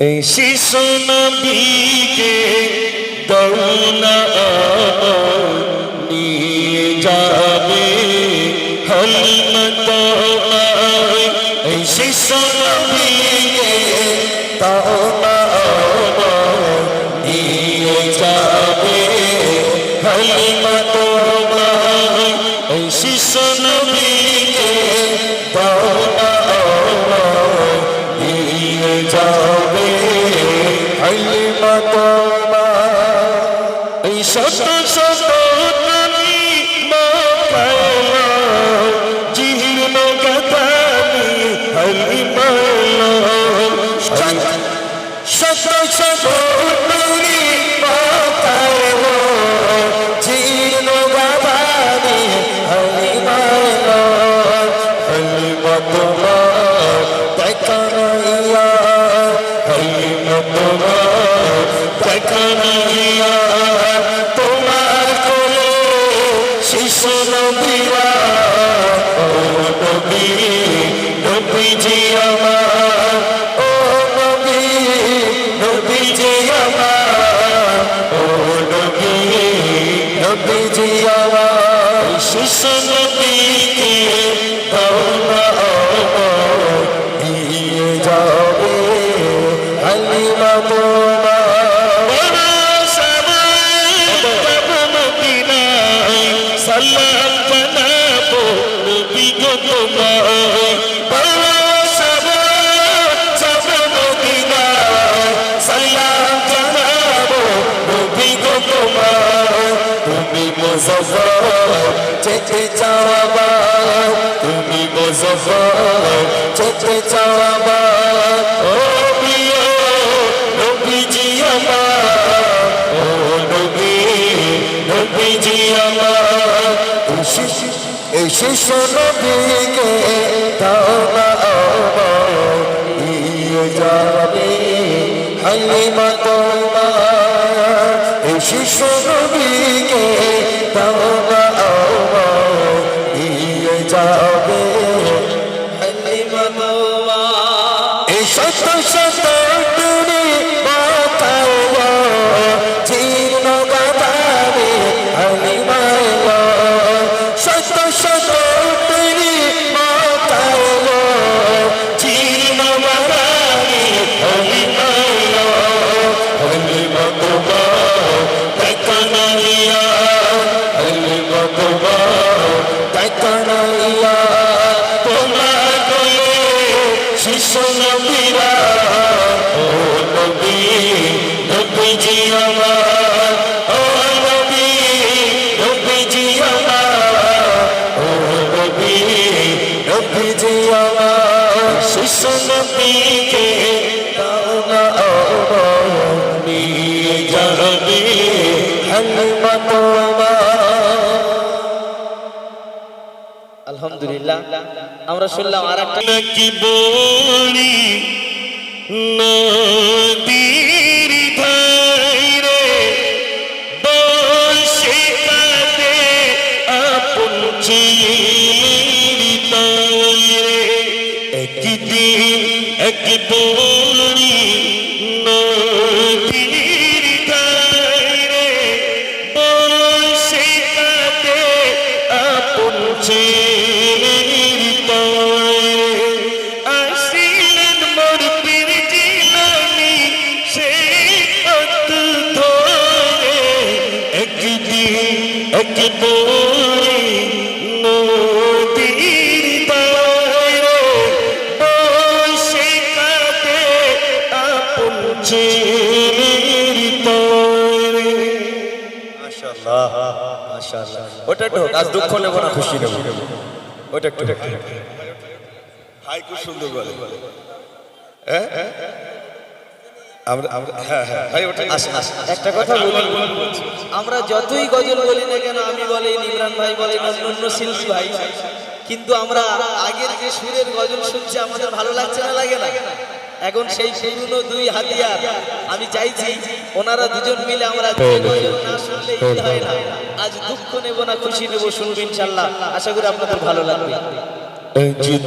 এই শিশু নবীকে দৌনা নিয়ে যাবে হলমত। শিশু মুজফর চেতে চাওয়াবা তুমি মুজফর চেতে চাওয়াবা ও প্রিয় নবীজি আমার, ও নবী, নবীজি আমার। এই শিশু নবীকে দাও না দিয়ে যাবে হালিমা তোমার শিশু নবীকে দাও আলহামদুলিল্লাহ আমরা শুনলাম আর একটা কি বলি নদীর Oh. ওটা একটু আজ দুঃখ নেব না খুশি নেব। ওটা একটু হাই খুব সুন্দর বলে। হ্যাঁ? আমরা হ্যাঁ হ্যাঁ। ভাই ওটা। একটা কথা বলি আমরা যতই গজল বলি না কেন আমি বলি ইমরান ভাই বলে অন্য অন্য শিল্পী ভাই। কিন্তু আমরা আগের যে সুরের গজল শুনছি আমাদের ভালো লাগছে না লাগে না? এখন সেই পুরনো দুই হাতিয়ার। আমি চাইছি ওনারা দুজন মিলে আমরা আজ দুঃখ নেব না খুশি নেব শুনব ইনশাল্লাহ। আশা করি আপনাদের ভালো লাগবে।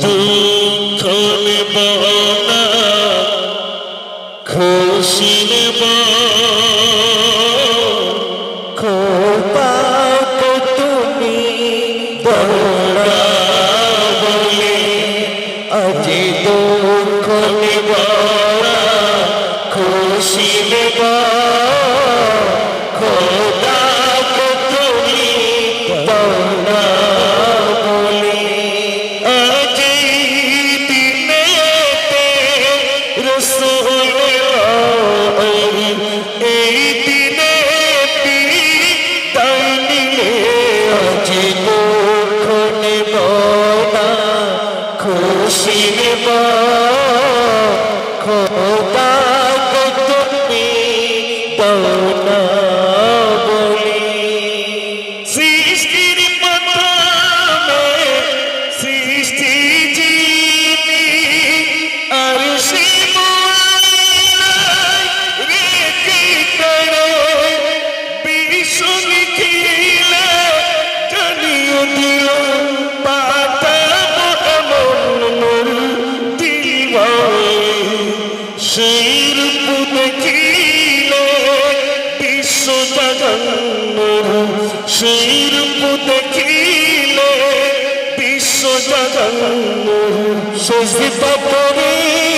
দুঃখ নেব না খুশি নেব খোপা সজিতা পরিকে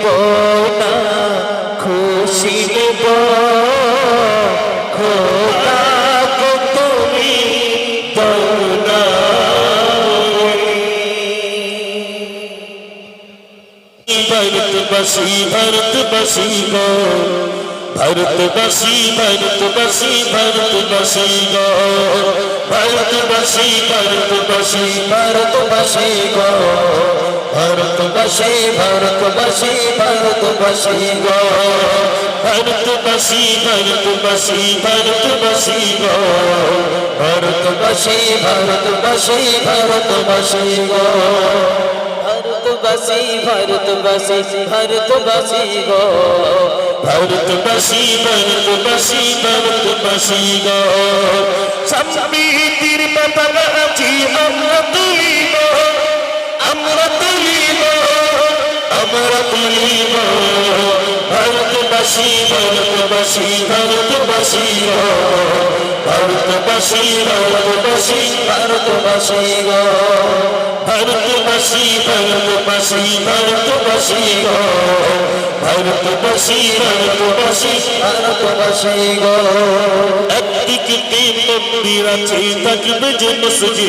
নেব না খুশি নেব। খোদা তুমি দাও না। ভারতবাসী ভারতবাসী গো। ভারতবাসী ভারতবাসী ভারতবাসী গো। ভারতবাসী ভারতবাসী ভারতবাসী গো। ভারতবাসী ভারতবাসী ভারতবাসী গো ভারতবাসী ভারতবাসী ভারতবাসী গো ভারতবাসী ভারতবাসী ভারতবাসী গো ভারতবাসী ভারতবাসী ভারতবাসী গো ভারতবাসী ভারতবাসী ভারতবাসী গো সম্মিতির পাতালা আছি আমরা তুলিব আমরা আমরা তুলিব ভারতবাসী ভারতবাসী ভারতবাসী গো ভারতবাসী ভারতবাসী ভারতবাসী গো ভারতবাসী ভারতবাসী ভারতবাসী গো ভারতবাসী ভারতবাসী ভারতবাসী গো একদিকে তিন মন্দির আছে থাকবে যে মসজিদ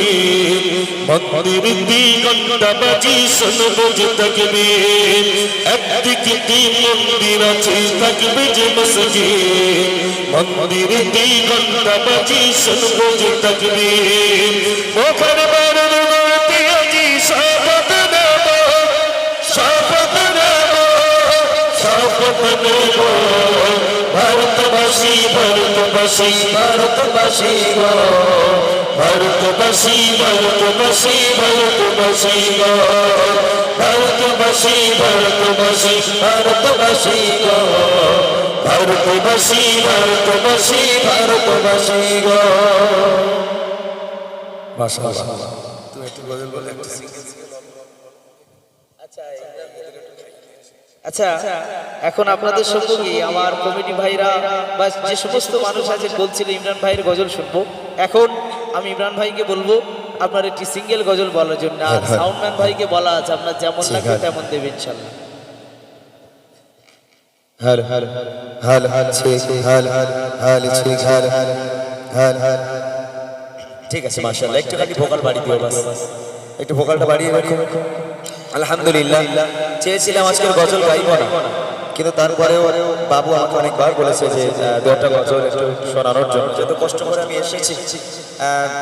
মন্দির দিগন্তা বাজি শুনব যে থাকবে একদিকে মন্দির আছে, থাকবে যে মসজিদ। মন্দির দিগন্তা বাজি শুনব যে থাকবে ওখানে শপথ নেব শপথ নেব ভারতবাসী ভারতবাসী গো। গো। মাশাআল্লাহ। তুমি একটু গজল বলে একটা আচ্ছা এখন আপনাদের সম্মুখে আমার কমিটি ভাইরা বা যে সমস্ত মানুষ আছে বলছিল ইমরান ভাইয়ের গজল শুনব। এখন আমি ইমরান ভাইকে বলব আপনার একটি সিঙ্গেল গজল বলার জন্য আর হ্যাঁ, হ্যাঁ। সাউন্ডম্যান ভাইকে বলা আছে আপনার যেমন লাগবে তেমন দেবে ইনশাল্লাহ হর হর হল হল ছিক হল হল হল ছিক হল হল হল হল ঠিক আছে মাশাআল্লাহ ভোকাল বাড়ি দিও বাস একটু ভোকালটা বাড়িয়ে রাখো আলহামদুলিল্লাহ চেয়েছিলাম আজকের গজল গাইবো না কিন্তু তারপরেও বাবু আমাকে অনেকবার বলেছে যে দুটা একটু শোনানোর জন্য। যত কষ্ট করে আমি এসেছি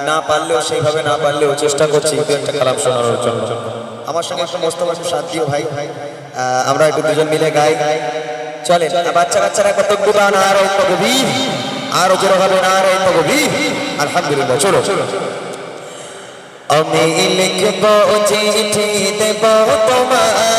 না পারলেও সেইভাবে না পারলেও চেষ্টা করছি একটা কালাম শোনানোর জন্য। আমার সঙ্গে একটু মোস্তফা সাথ দিও ভাই আমরা একটু দুজন মিলে গাই। চলেন আর বাচ্চা বাচ্চারা কত গুবান আর এই তকবীর আরও জোরে হবে না আর এই তকবীর আলহামদুলিল্লাহ, চলো। আমি লিখব চিঠি দেব তোমায়।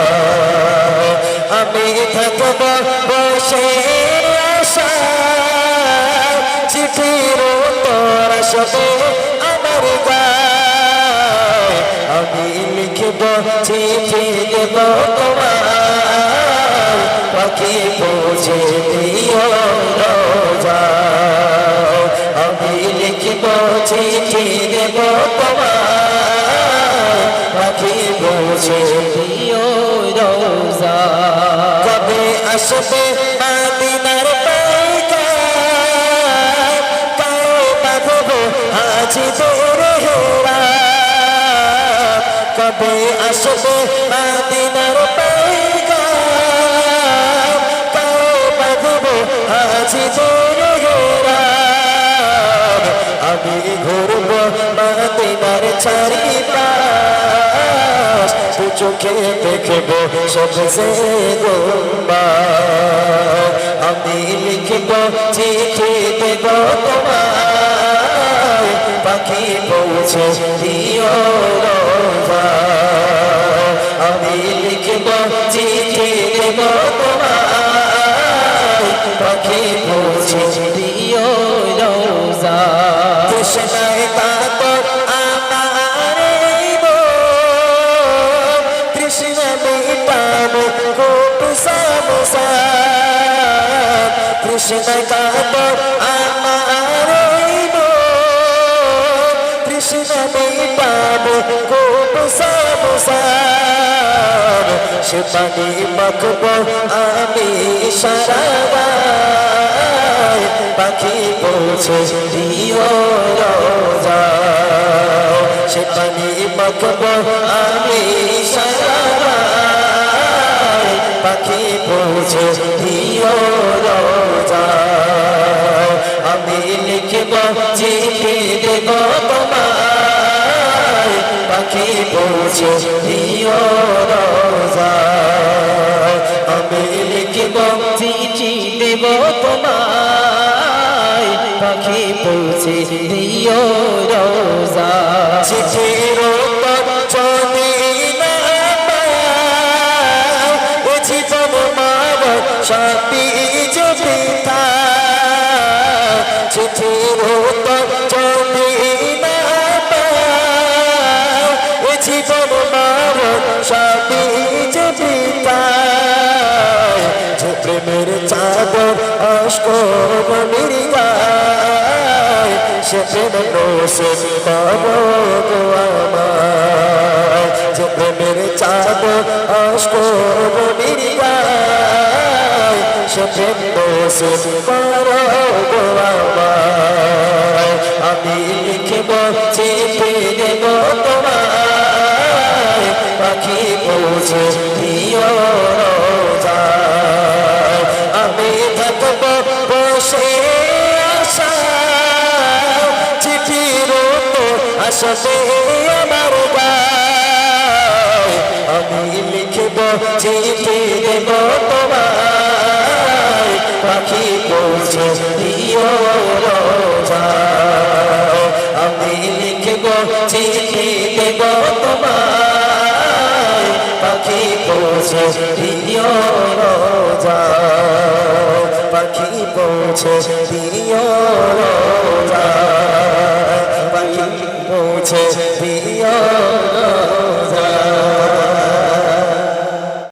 বসে আশা চিঠির উত্তর আসবে আমার আমি লিখব, চিঠি দেব তোমার পাখি পৌঁছে দিও আমি লিখব, চিঠি দেব তোমার পাখি পৌঁছে দিও কবে আসবে কবে আসবে মাদিনার পাইকা কায়ে বাঁধবো আজি তোরে হেরা আমি ঘুরবো মাদিনার চারিপাশ, দু চোখে দেখব সবসে গোম্বা আমি লিখব চিঠি দেব তোমায়, পাখি পৌঁছে দিও আমি লিখব চিঠি দেব তোমায়। পাখি পৌঁছে দিও রোজা। কৃষ্ণায় তারপর আমার কৃষ্ণ মিটাবো কোট সমসা। কৃষ্ণ তারপর আমার কৃষ্ণ সমসা সে পানি মাখবো আমি সারা পাখি পৌঁছে দিও রোজা। সে পানি মাখব আমি সারা পাখি পৌঁছে দিও রোজা। আমি লিখব চিঠি দেব তোমায় পাখি পৌঁছে দিও রোজা। আমি লিখব চিঠি দেব তোমায়। পাখি পৌঁছে দিও রোজা। চিঠির উপর যদি না পাই, ও জীবন মার চিঠির প্রেমের চাদর অস্ক মিরিগায় সে প্রেম গো আমায়। যে প্রেমের চাদর অস্ক মিরিগায় সে প্রেম রোষে পাব আমি লিখব চিঠি দেব তোমায় পাখি পৌঁছে দিও আমি লিখব চিঠি দেব তোমায় পাখি পৌঁছে দিও পাখি পৌঁছে দিও